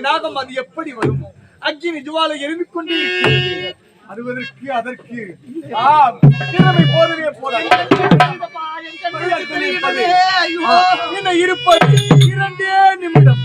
நாகம் அது எப்படி வருமோ அக்கினி ஜுவாலை எரிந்து கொண்டே இருக்கிறது. வருவதற்கு அதற்கு ஆம் திறமை போதவே போதாது. என்ன இருப்பது? இரண்டே நிமிடம்.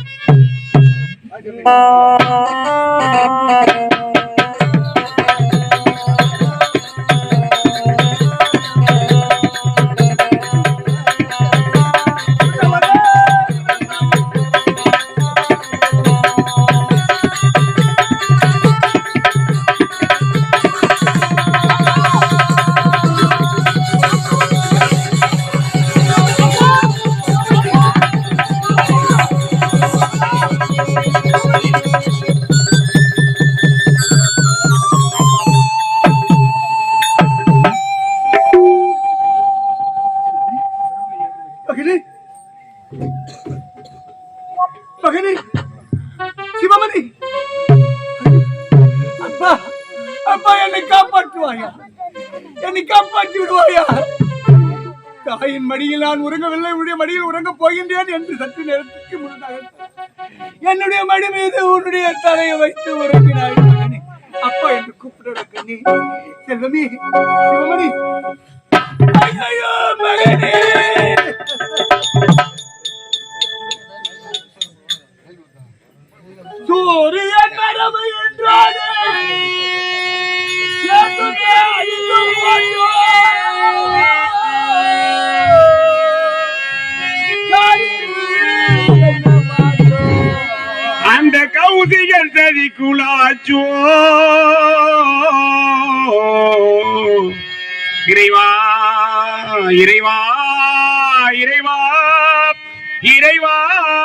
தாயின் மடியில் நான் உறங்கவில்லை உன்னுடைய மடியில் உறங்கப் போகின்றேன் என்று சற்று நேரத்துக்கு முன்னதாக என்னுடைய மடி மீது உன்னுடைய தலையை வைத்து உறங்கினாய் அப்பா என்று கூப்பிடுற கண்ணி செல்வமி சிவமணி. ஐயையோ, மகனே. சூரியன் மரபு என்றானே. கௌசிகன் இறைவா இறைவா இறைவா இறைவா.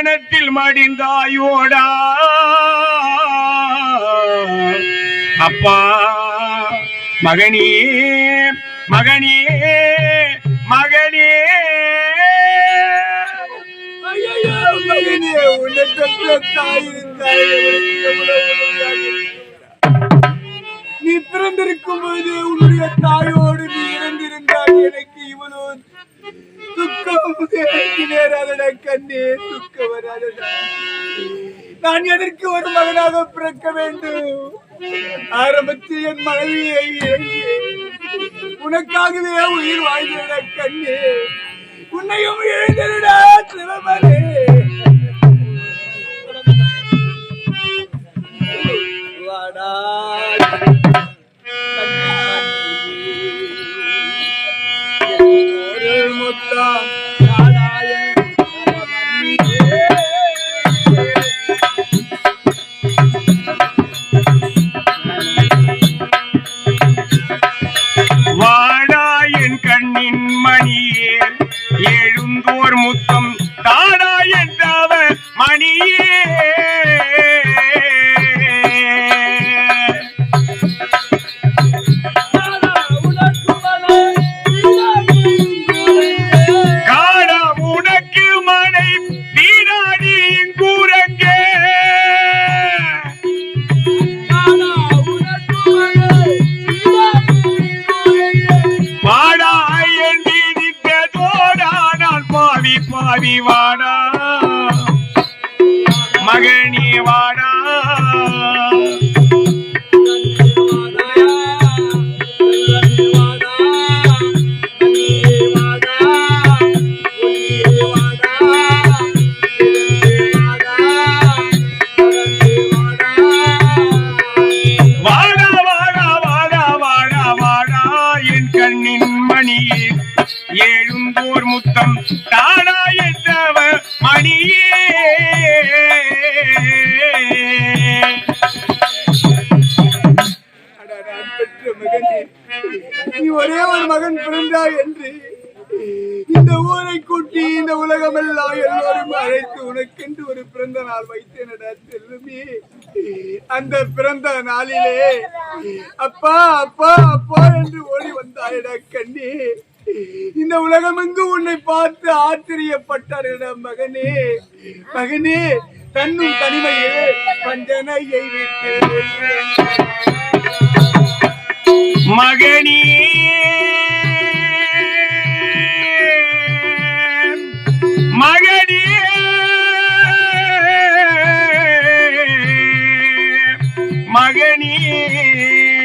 மரணத்தில் மடிந்தாயோடா. அப்பா மகனே மகனே மகனே. மகனே, உன்னை பெற்ற நீ பிறந்திருக்கும் போது உன்னுடைய தாயோடு நீ இறந்திருந்தாய் எனக்கு கண்ணே துக்கம் வராதடா நான் எதற்கு ஒரு மகனாக பிறக்க வேண்டும்? ஆரம்பத்தில் என் மனைவியை உனக்காகவே உயிர் வாழ்ந்தட கண்ணே. உன்னையும் எழுந்திருடா சிவமரே வாடா. எழுந்தோர் ஊர் முத்தம் தானா என்றவ மணியே. நீ ஒரே ஒரு மகன் பிறந்தாய் என்று இந்த ஊரை கூட்டி இந்த உலகம் எல்லாம் எல்லோரும் அழைத்து உனக்கென்று ஒரு பிறந்த நாள் வைத்தேனடா செல்லுமே. அந்த பிறந்த நாளிலே அப்பா அப்பா அப்பா என்று ஓடி வந்தாயடா கண்ணி. இந்த உலகமெங்கு உன்னை பார்த்து ஆச்சரியப்பட்டாரிடா மகனே. மகனே தன்னும் தனிமையே பஞ்சனையை விட்டு மகனே. மகனே. மகனே.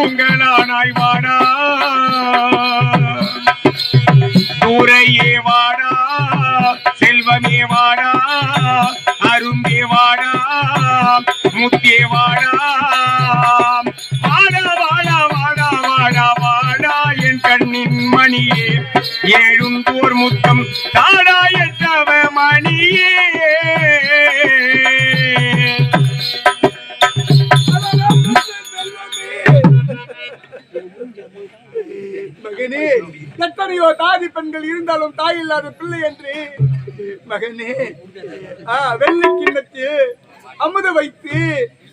போல் வாடா தூரையே வாடா செல்வமே வாடா அரும்பே வாடா முத்தே வாடா வாடா வாடா வாடா வாடா வாடா என் கண்ணின் மணியே. ஏழும் போர் முத்தம் தாடா என்றவர் எத்தனையோ தாதி பெண்கள் இருந்தாலும் தாய் இல்லாத பிள்ளை என்று. மகனே ஆ, வெள்ளை கிண்ணத்து அமுத வைத்து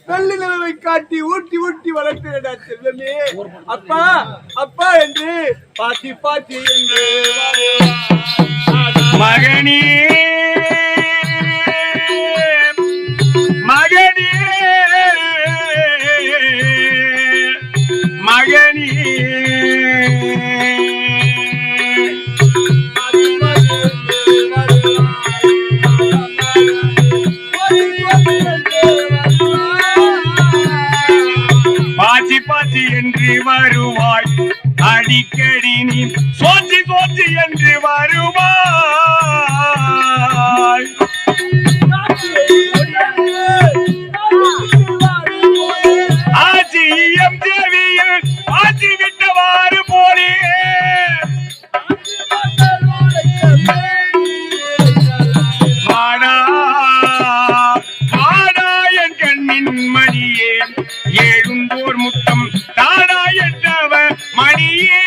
வெள்ளி நிலவை காட்டி ஊட்டி ஊட்டி வளர்த்துடா செல்வமே. அப்பா அப்பா என்று பாத்தி பாத்தி என்று மகனே மகனே மகனே. அடிக்கடி நீ சோஞ்சி சோஞ்சி என்று வருவாய். ஆஜியம் தேவியில் ஆட்சி விட்டவாறு போலே. மணியே. முத்தம் தாடா மணியே.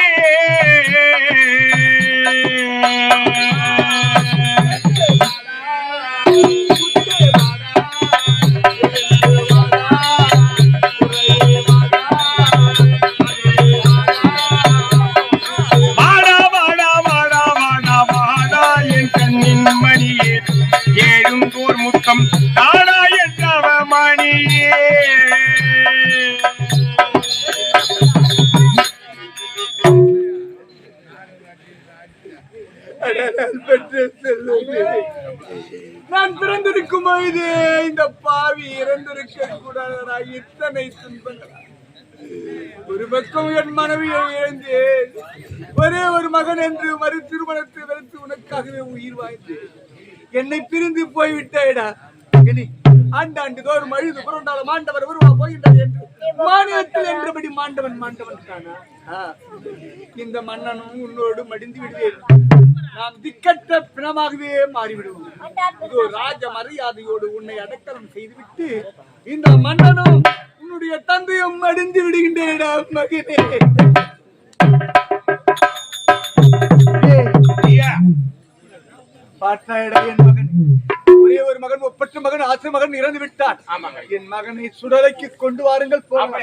நான் பிறந்திருக்கும் பொழுது இந்த பாவி இறந்திருக்க கூடாதா இத்தனை துன்பங்கள். ஒரு பக்கம் என் மனைவியை இழந்து ஒரே ஒரு மகன் என்று மறு திருமணத்தை வெறுத்து உனக்காகவே உயிர் வாய்ந்து என்னை பிரிந்து போய்விட்டாயடா. இனி ஆண்டாண்டு தோறும் அழுது புரண்டால மாண்டவர் உருவா போகின்றார் என்று. மாநிலத்தில் என்றபடி மாண்டவன் மாண்டவன் தானா இந்த மன்னனும் உன்னோடு மடிந்து விடுவேன். நாம் திக்கற்ற பிணமாகவே மாறிவிடுவோம். இதோ ராஜ மரியாதையோடு உன்னை அடக்கலம் செய்துவிட்டு இந்த மன்னனும் உன்னுடைய தந்தையும் மடிந்து விடுகின்றேடா மகனே. பார்த்தாயடா என் மகன். ஒரே ஒரு மகன் ஒப்பற்ற மகன் ஆசை மகன் இறந்து விட்டான் என் மகனை சுடலைக்கு கொண்டு வாருங்கள் போங்க.